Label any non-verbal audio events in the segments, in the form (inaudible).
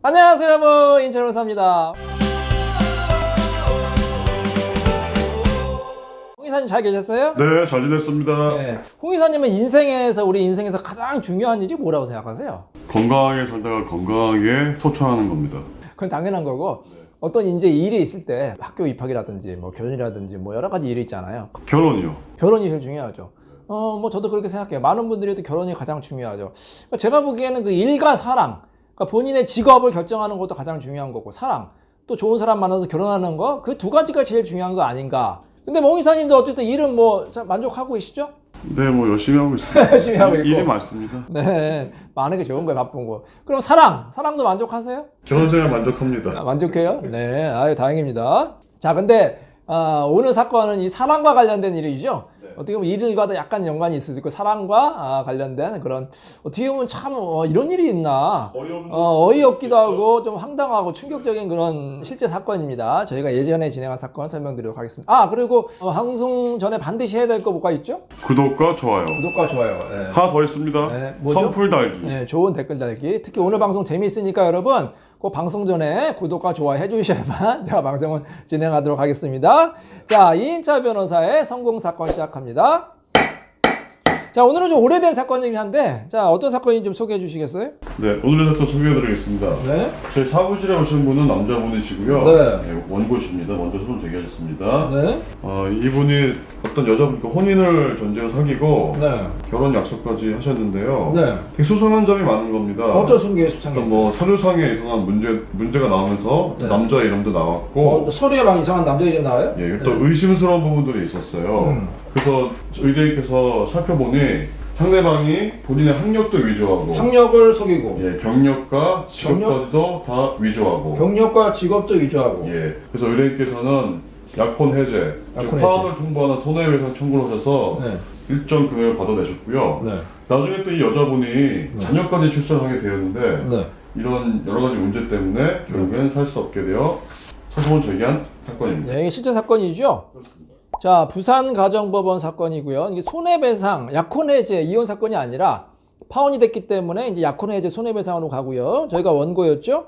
안녕하세요 여러분 인천로사입니다 홍이사님 잘 계셨어요? 네, 잘 지냈습니다. 네. 홍이사님은 인생에서 우리 인생에서 가장 중요한 일이 뭐라고 생각하세요? 건강하게 살다가 건강하게 소천하는 겁니다. 그건 당연한 거고 어떤 이제 일이 있을 때 학교 입학이라든지 뭐 결혼이라든지 뭐 여러 가지 일이 있잖아요 결혼이요. 결혼이 제일 중요하죠 어 뭐 저도 그렇게 생각해요 많은 분들이 도 결혼이 가장 중요하죠 제가 보기에는 그 일과 사랑 그러니까 본인의 직업을 결정하는 것도 가장 중요한 거고 사랑 또 좋은 사람 만나서 결혼하는 거 그 두 가지가 제일 중요한 거 아닌가 근데 뭐 홍이사님도 어쨌든 일은 뭐 자, 만족하고 계시죠? 네, 뭐 열심히 하고 있습니다. (laughs) 열심히 하고 일- 있고. 일이 많습니다. 네 많은 게 좋은 거예요 바쁜 거 그럼 사랑 사랑도 만족하세요? 결혼 생활 만족합니다. 아, 만족해요? 네, 아유 다행입니다. 자, 근데 아, 오늘 사건은 이 사랑과 관련된 일이죠. 어떻게 보면 일과도 약간 연관이 있을 수 있고 사랑과 아, 관련된 그런 어떻게 보면 참 어, 이런 일이 있나 어, 어이없기도 하고 좀 황당하고 충격적인 그런 실제 사건입니다. 저희가 예전에 진행한 사건 설명드리도록 하겠습니다. 아 그리고 어, 방송 전에 반드시 해야 될 거 뭐가 있죠? 구독과 좋아요. 구독과 좋아요. 네. 하나 더 있습니다. 네, 뭐죠? 선풀 달기. 네, 좋은 댓글 달기. 특히 오늘 방송 재미있으니까 여러분 꼭 방송 전에 구독과 좋아요 해주셔야만 (laughs) 제가 방송을 진행하도록 하겠습니다. 자, 이인차 변호사의 성공 사건 시작합니다. 자, 오늘은 좀 오래된 사건이긴 한데, 자, 어떤 사건인지 좀 소개해 주시겠어요? 네, 오늘의 사건 소개해드리겠습니다. 네. 제 사무실에 오신 분은 남자분이시고요. 네. 원고십니다. 먼저 손 제기하셨습니다. 네. 어, 이분이 어떤 여자분과 혼인을 전제로 사귀고 네. 결혼 약속까지 하셨는데요. 네. 되게 수상한 점이 많은 겁니다. 어떤 수상이 어떤 있어요? 뭐 서류상에 이상한 문제 문제가 나오면서 네. 남자 이름도 나왔고 어, 서류에 막 이상한 남자 이름 나와요? 예, 또 의심스러운 부분들이 있었어요. 음. 그래서 의뢰인께서 살펴보니 상대방이 본인의 학력도 위조하고 학력을 속이고, 예, 경력과 직업까지도 다 위조하고 경력과 직업도 위조하고. 예, 그래서 의뢰인께서는 약혼 해제, 약혼 즉 해제. 파혼을 통보하는 손해배상 청구를 하셔서 네. 일정 금액을 받아내셨고요. 네. 나중에 또 이 여자분이 자녀까지 출산하게 되었는데 네. 이런 여러 가지 문제 때문에 결국엔 살 수 없게 되어 소송을 제기한 사건입니다. 네, 이게 실제 사건이죠? 자, 부산 가정법원 사건이고요. 이게 손해배상, 약혼해제, 이혼 사건이 아니라 파혼이 됐기 때문에 이제 약혼해제 손해배상으로 가고요. 저희가 원고였죠?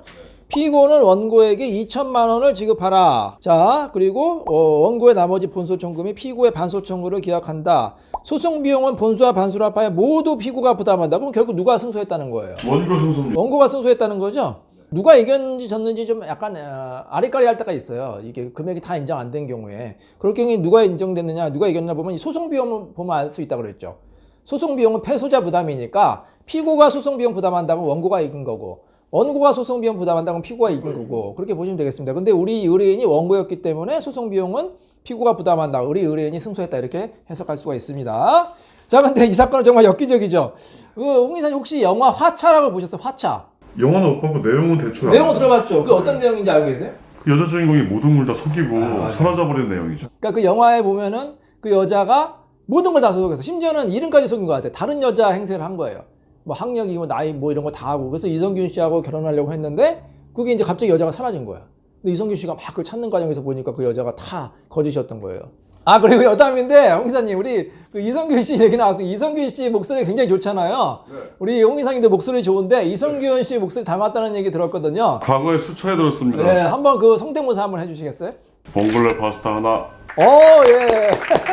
피고는 원고에게 2천만 원을 지급하라. 자, 그리고 어, 원고의 나머지 본소 청금 이 피고의 반소 청구를 기약한다. 소송 비용은 본수와 반수를 합하여 모두 피고가 부담한다. 그럼 결국 누가 승소했다는 거예요? 원고 승소입니다. 원고가 승소했다는 거죠. 누가 이겼는지 졌는지 좀 약간 어, 아리까리 할 때가 있어요. 이게 금액이 다 인정 안 된 경우에 그럴 경우에 누가 인정됐느냐, 누가 이겼나 보면 이 소송 비용을 보면 알 수 있다 그랬죠. 소송 비용은 패소자 부담이니까 피고가 소송 비용 부담한다면 원고가 이긴 거고 원고가 소송 비용 부담한다면 피고가 이긴 거고 그렇게 보시면 되겠습니다. 근데 우리 의뢰인이 원고였기 때문에 소송 비용은 피고가 부담한다. 우리 의뢰인이 승소했다 이렇게 해석할 수가 있습니다. 자, 근데 이 사건은 정말 엽기적이죠. 그 홍기사님 혹시 영화 화차라고 보셨어요? 화차. 영화는 못 보고 내용은 대충 내용은 알아요. 들어봤죠? 그 어떤 내용인지 알고 계세요? 그 여자 주인공이 모든 걸 다 속이고 아, 맞아요. 사라져버린 내용이죠. 그러니까 그 영화에 보면은 그 여자가 모든 걸 다 속였어. 심지어는 이름까지 속인 것 같아. 다른 여자 행세를 한 거예요. 뭐 학력이고 나이 뭐 이런 거 다 하고. 그래서 이성균 씨하고 결혼하려고 했는데 그게 이제 갑자기 여자가 사라진 거야. 근데 이성균 씨가 막 그걸 찾는 과정에서 보니까 그 여자가 다 거짓이었던 거예요. 아 그리고 여담인데 홍 기사님 우리 그 이성균 씨 얘기 나왔어요. 이성균 씨 목소리 굉장히 좋잖아요. 우리 홍 기사님도 목소리 좋은데 이성균 씨 목소리 닮았다는 얘기 들었거든요. 과거에 수차례 들었습니다. 네, 한번 그 성대모사 한번 해주시겠어요? 봉골레 파스타 하나. 오, 예.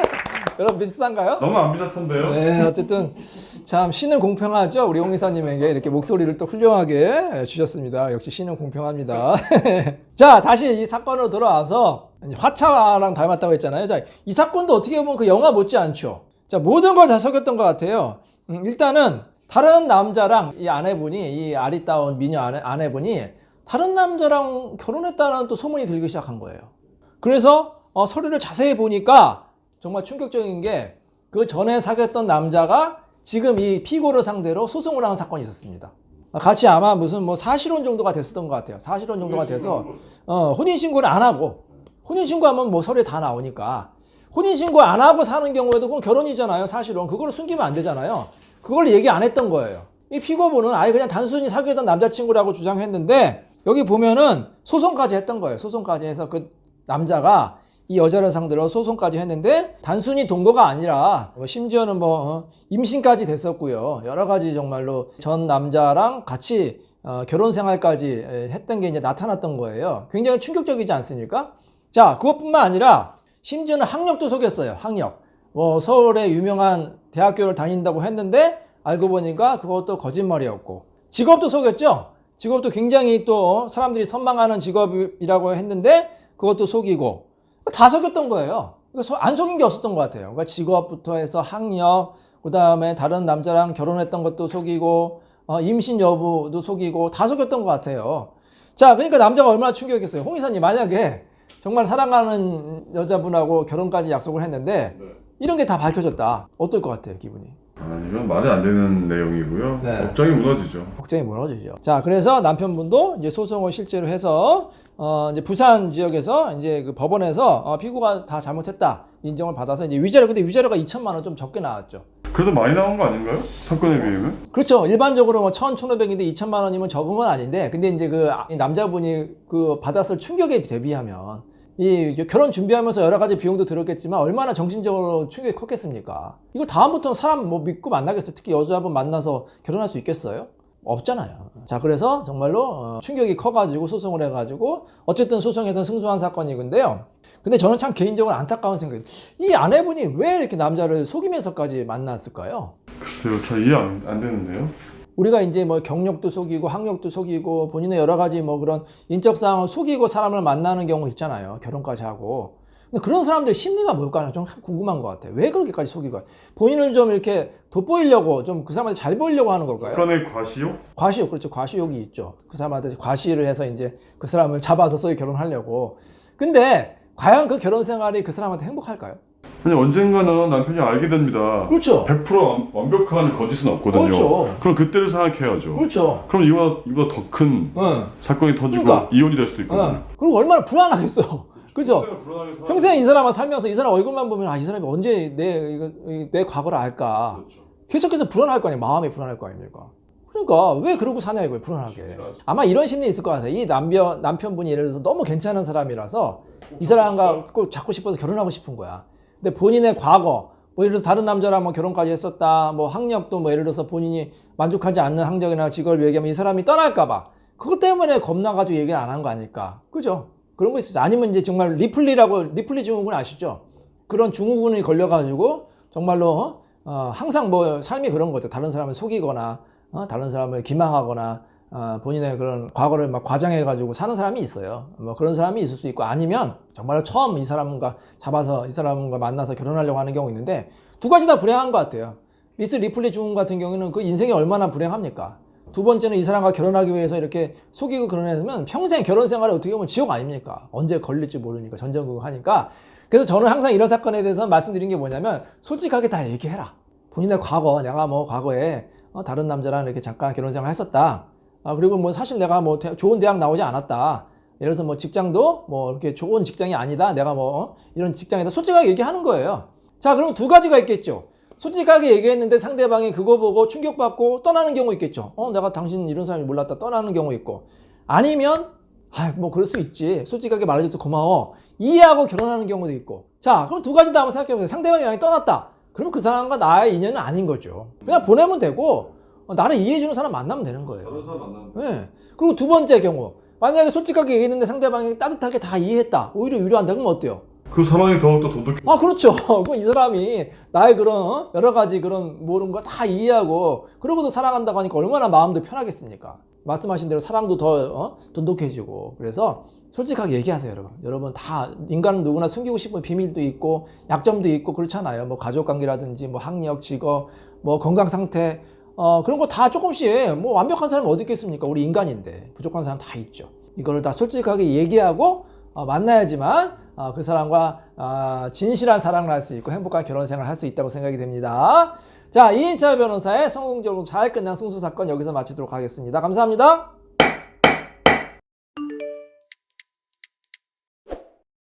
(laughs) 여러분 비슷한가요? 너무 안 비슷한데요? 네, 어쨌든 참 신은 공평하죠. 우리 홍 이사님에게 이렇게 목소리를 또 훌륭하게 주셨습니다. 역시 신은 공평합니다. (laughs) 자, 다시 이 사건으로 돌아와서 화차랑 닮았다고 했잖아요. 자, 이 사건도 어떻게 보면 그 영화 못지 않죠. 자, 모든 걸 다 속였던 것 같아요. 음, 일단은 다른 남자랑 이 아내분이 이 아리따운 미녀 아내, 아내분이 다른 남자랑 결혼했다는 또 소문이 들기 시작한 거예요. 그래서 어, 서류를 자세히 보니까 정말 충격적인 게 그 전에 사귀었던 남자가 지금 이 피고를 상대로 소송을 하는 사건이 있었습니다. 아, 같이 아마 무슨 뭐 사실혼 정도가 됐었던 것 같아요. 사실혼 정도가 돼서 어, 혼인신고를 안 하고 혼인신고하면 뭐 서류에 다 나오니까 혼인신고 안 하고 사는 경우에도 그건 결혼이잖아요. 사실은 그걸 숨기면 안 되잖아요. 그걸 얘기 안 했던 거예요. 이 피고분은 아예 그냥 단순히 사귀었던 남자친구라고 주장했는데 여기 보면은 소송까지 했던 거예요. 소송까지 해서 그 남자가 이 여자를 상대로 소송까지 했는데 단순히 동거가 아니라 뭐 심지어는 뭐 어, 임신까지 됐었고요. 여러 가지 정말로 전 남자랑 같이 어, 결혼 생활까지 에, 했던 게 이제 나타났던 거예요. 굉장히 충격적이지 않습니까? 자, 그것뿐만 아니라 심지어는 학력도 속였어요. 학력. 뭐 서울의 유명한 대학교를 다닌다고 했는데 알고 보니까 그것도 거짓말이었고 직업도 속였죠. 직업도 굉장히 또 사람들이 선망하는 직업이라고 했는데 그것도 속이고 다 속였던 거예요. 소- 안 속인 게 없었던 것 같아요. 그러니까 직업부터 해서 학력, 그 다음에 다른 남자랑 결혼했던 것도 속이고 어, 임신 여부도 속이고 다 속였던 것 같아요. 자, 그러니까 남자가 얼마나 충격했어요. 홍 이사님 만약에 정말 사랑하는 여자분하고 결혼까지 약속을 했는데 네. 이런 게 다 밝혀졌다. 어떨 것 같아요, 기분이? 아, 이건 말이 안 되는 내용이고요. 네. 업장이 무너지죠. 걱정이 무너지죠. 자, 그래서 남편분도 이제 소송을 실제로 해서 어 이제 부산 지역에서 이제 그 법원에서 어, 피고가 다 잘못했다 인정을 받아서 이제 위자료 근데 위자료가 2천만 원 좀 적게 나왔죠. 그래도 많이 나온 거 아닌가요? 사건에 비하면? 그렇죠. 일반적으로 뭐 1,1,500인데 2천만 원이면 적은 건 아닌데 근데 이제 그이 남자분이 그 받았을 충격에 대비하면 이 결혼 준비하면서 여러 가지 비용도 들었겠지만 얼마나 정신적으로 충격이 컸겠습니까? 이거 다음부터는 사람 뭐 믿고 만나겠어요? 특히 여자분 만나서 결혼할 수 있겠어요? 없잖아요. 자, 그래서 정말로 어, 충격이 커가지고 소송을 해가지고 어쨌든 소송에서 승소한 사건이 근데요. 근데 저는 참 개인적으로 안타까운 생각이 이 아내분이 왜 이렇게 남자를 속이면서까지 만났을까요? 글쎄요, 잘 이해 안, 안 되는데요. 우리가 이제 뭐 경력도 속이고 학력도 속이고 본인의 여러 가지 뭐 그런 인적 사항을 속이고 사람을 만나는 경우 있잖아요. 결혼까지 하고. 근데 그런 사람들 심리가 뭘까 좀 궁금한 것 같아요. 왜 그렇게까지 속이고 본인을 좀 이렇게 돋보이려고 좀 그 사람한테 잘 보이려고 하는 걸까요? 사건의 과시요? 과시욕 그렇죠. 과시욕이 있죠. 그 사람한테 과시를 해서 이제 그 사람을 잡아서 소위 결혼하려고. 근데 과연 그 결혼 생활이 그 사람한테 행복할까요? 아니 언젠가는 남편이 알게 됩니다. 그렇죠. 100% 완- 완벽한 거짓은 없거든요. 그렇죠. 럼 그때를 생각해야죠. 그렇죠. 그럼 이거 이거 더큰 응. 사건이 터지고 그러니까. 이혼이 될 수도 있거든요. 응. 그리고 얼마나 불안하겠어. 그죠? 평생 이 사람과 살면서 이 사람 얼굴만 보면 아 이 사람이 언제 내, 이거, 이- 내 과거를 알까? 그렇죠. 계속해서 불안할 거 아니에요. 마음이 불안할 거 아닙니까? 그러니까 왜 그러고 사냐 이거예요 불안하게. 아마 이런 심리 있을 것 같아요. 이 남편, 남편분이 예를 들어서 너무 괜찮은 사람이라서 이 사람과 꼭 잡고 싶어서 결혼하고 싶은 거야. 근데 본인의 과거 뭐 예를 들어서 다른 남자랑 뭐 결혼까지 했었다 뭐 학력도 뭐 예를 들어서 본인이 만족하지 않는 학력이나 직업을 얘기하면 이 사람이 떠날까 봐 그것 때문에 겁나가지고 얘기를 안 한 거 아닐까. 그죠 그런 거 있었죠 아니면 이제 정말 리플리라고 리플리 증후군 아시죠 그런 증후군이 걸려가지고 정말로 어? 어, 항상 뭐 삶이 그런 거죠. 다른 사람을 속이거나 어? 다른 사람을 기망하거나 어, 본인의 그런 과거를 막 과장해가지고 사는 사람이 있어요. 뭐 그런 사람이 있을 수 있고 아니면 정말 처음 이 사람과 잡아서 이 사람과 만나서 결혼하려고 하는 경우 있는데 두 가지 다 불행한 것 같아요. 미스 리플리 증후군 같은 경우는 그 인생이 얼마나 불행합니까? 두 번째는 이 사람과 결혼하기 위해서 이렇게 속이고 결혼했으면 평생 결혼 생활이 어떻게 보면 지옥 아닙니까? 언제 걸릴지 모르니까 전전긍긍 하니까 그래서 저는 항상 이런 사건에 대해서 말씀드린 게 뭐냐면 솔직하게 다 얘기해라. 본인의 과거, 내가 뭐 과거에 어, 다른 남자랑 이렇게 잠깐 결혼 생활 했었다. 아, 그리고 뭐 사실 내가 뭐 대- 좋은 대학 나오지 않았다. 예를 들어서 뭐 직장도 뭐 이렇게 좋은 직장이 아니다. 내가 뭐 어, 이런 직장이다. 솔직하게 얘기하는 거예요. 자, 그럼 두 가지가 있겠죠. 솔직하게 얘기했는데 상대방이 그거 보고 충격받고 떠나는 경우 있겠죠. 어, 내가 당신 이런 사람이 몰랐다. 떠나는 경우 있고. 아니면 아, 뭐 그럴 수 있지. 솔직하게 말해줘서 고마워. 이해하고 결혼하는 경우도 있고. 자, 그럼 두 가지 다 한번 생각해보세요. 상대방이 만약에 떠났다. 그럼 그 사람과 나의 인연은 아닌 거죠. 그냥 보내면 되고 어, 나를 이해해주는 사람 만나면 되는 거예요. 사람 만나면 예. 그리고 두 번째 경우 만약에 솔직하게 얘기했는데 상대방이 따뜻하게 다 이해했다. 오히려 위로한다. 그럼 어때요? 그 사람이 더욱더 도덕해. 아 그렇죠. (laughs) 그럼 이 사람이 나의 그런 어? 여러 가지 그런 모든 걸 다 이해하고 그러고도 사랑한다고 하니까 얼마나 마음도 편하겠습니까? 말씀하신 대로 사랑도 더 어? 돈독해지고 그래서 솔직하게 얘기하세요, 여러분. 여러분 다 인간은 누구나 숨기고 싶은 비밀도 있고 약점도 있고 그렇잖아요. 뭐 가족 관계라든지 뭐 학력, 직업, 뭐 건강 상태 어 그런 거 다 조금씩 뭐 완벽한 사람이 어디 있겠습니까? 우리 인간인데 부족한 사람 다 있죠. 이거를 다 솔직하게 얘기하고 어, 만나야지만 어, 그 사람과 어, 진실한 사랑을 할 수 있고 행복한 결혼 생활을 할 수 있다고 생각이 됩니다. 자, 이인철 변호사의 성공적으로 잘 끝난 승소 사건 여기서 마치도록 하겠습니다. 감사합니다.